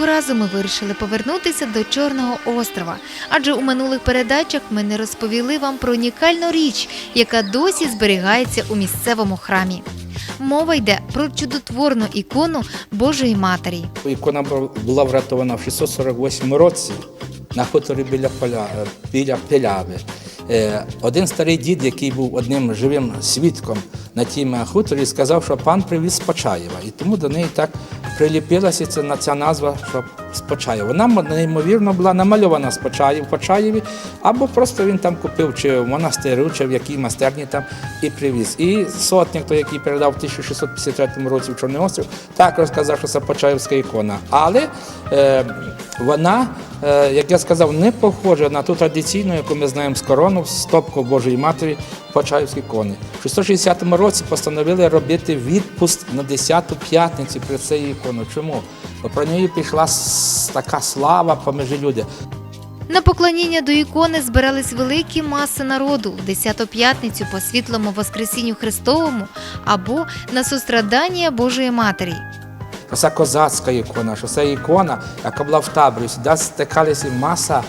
Цього разу ми вирішили повернутися до Чорного острова, адже у минулих передачах ми не розповіли вам про унікальну річ, яка досі зберігається у місцевому храмі. Мова йде про чудотворну ікону Божої Матері. Ікона була врятована в 648 році на хуторі біля, поля, біля Пиляви. Е, Один старий дід, який був одним живим свідком на тім хуторі, сказав, що пан привіз з Почаєва. І тому до неї так приліпилася ця, ця назва, що з Почаєва. Вона неймовірно була намальована з Почаєв, Почаєві, або просто він там купив чи в монастирю, чи в якій майстерні там і привіз. І сотник, той, який передав в 1653 році в Чорний острів, так розказав, що це Почаївська ікона. Але е, вона, е, як я сказав, не похожа на ту традиційну, яку ми знаємо з корону, з стопку Божої Матері Почаївські ікони. В 660 році постановили робити відпуск на 10-ту п'ятницю при цій ікону. Чому? Бо про неї пішла така слава поміж люди. На поклоніння до ікони збирались великі маси народу в 10-ту п'ятницю по світлому Воскресінню Христовому або на сострадання Божої Матері. що це козацька ікона, що це ікона, яка була в таборі. Сюди стикалися маса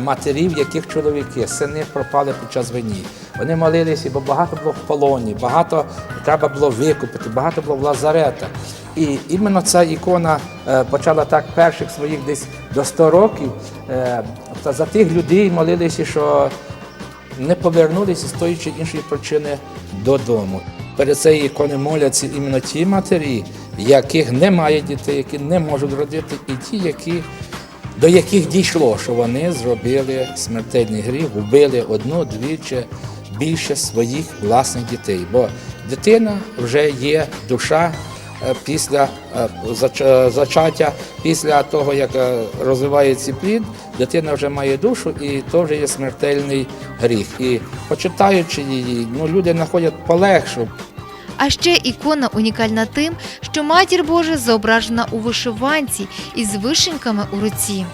матерів, яких чоловіки, сини пропали під час війни. Вони молилися, бо багато було в полоні, багато треба було викупити, багато було в лазаретах. І іменно ця ікона е, почала так перших своїх десь до 100 років. е, Та за тих людей молилися, що не повернулися з тої чи іншої причини додому. Перед цією іконою моляться іменно ті матері, яких немає дітей, які не можуть родити, і ті, які, до яких дійшло, що вони зробили смертельний гріх, вбили одну, дві чи більше своїх власних дітей. Бо дитина вже є душа е, після е, е, зачаття, після того, як розвивається плід, дитина вже має душу і вже є смертельний гріх. І почитаючи її, ну, люди знаходять полегшу, А ще ікона унікальна тим, що матір Божа зображена у вишиванці із вишеньками у руці.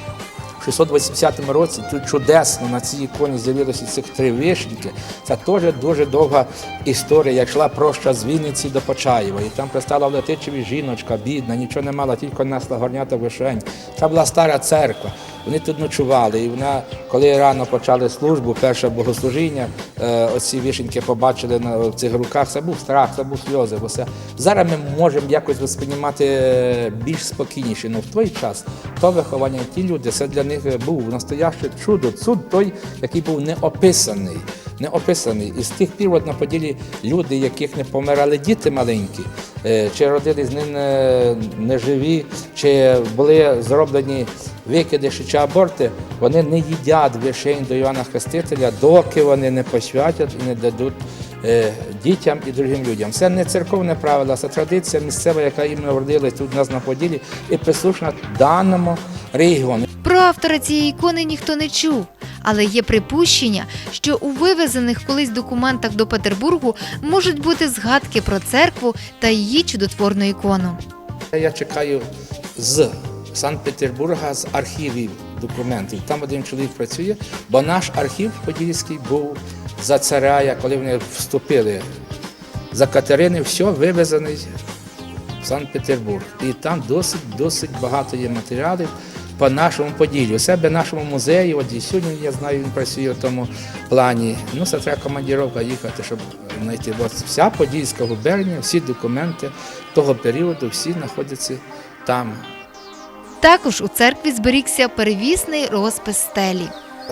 В 680 році тут чудесно на цій іконі з'явилися цих три вишеньки. Це теж дуже довга історія. Я йшла проща з Вінниці до Почаєва. І там пристала в Летичеві жіночка, бідна, нічого не мала, тільки несла горнята вишень. Це була стара церква. Вони тут ночували. І вона, коли рано почали службу, перше богослужіння, е, оці вишеньки побачили на цих руках. Це був страх, це був сльози. Бо це зараз ми можемо якось восприймати е, більш спокійніше. Ну в той час то виховання, ті люди, це для них був настояще чудо. Суд той, який був неописаний. Неописаний. І з тих пір от на поділі люди, яких не помирали діти маленькі, е, чи родились не, неживі, чи були зроблені викидиші чи аборти, вони не їдять вишень до Івана Хрестителя, доки вони не посвятять і не дадуть е, дітям і другим людям. Це не церковне правило, це традиція місцева, яка іменно родилась тут у нас на поділі і прислушна даному регіону. Про автора цієї ікони ніхто не чув, але є припущення, що у вивезених колись документах до Петербургу можуть бути згадки про церкву та її чудотворну ікону. Я чекаю з Санкт-Петербурга, з архівів документів. Там один чоловік працює, бо наш архів Подільський був за царя, коли вони вступили за Катерини, все вивезений в Санкт-Петербург. І там досить, досить багато є матеріалів по нашому Поділлю. У себе нашому музеї, от і сьогодні я знаю, він працює в тому плані. Ну, це треба командіровка їхати, щоб знайти. Бо вся Подільська губернія, всі документи того періоду, всі знаходяться там. Також у церкві зберігся перевісний розпис стелі.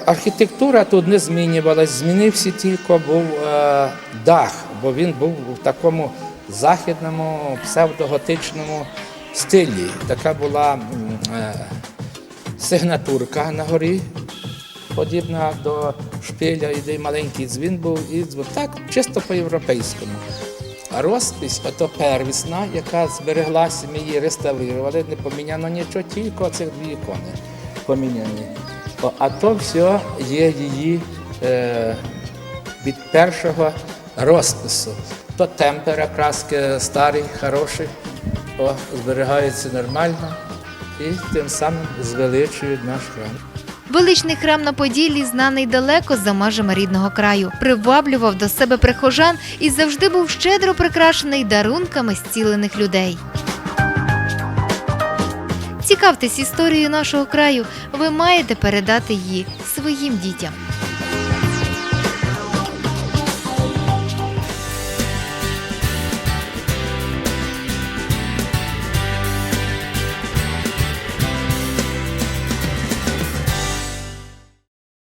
Архітектура тут не змінювалась, змінився тільки був е, дах, бо він був в такому західному псевдоготичному стилі. Така була е, сигнатурка на горі, подібна до шпиля, і де маленький дзвін був, і дзвон. так чисто по-європейському. А розпись, ото первісна, яка збереглася, ми її реставрували, не поміняно нічого, тільки оцих дві ікони поміняні. А то все є її е, від першого розпису. То темпера краски старий, хороший, о, зберігається нормально і тим самим звеличують наш храм. Величний храм на Поділлі, знаний далеко за межами рідного краю, приваблював до себе прихожан і завжди був щедро прикрашений дарунками зцілених людей. Цікавтесь історією нашого краю, ви маєте передати її своїм дітям.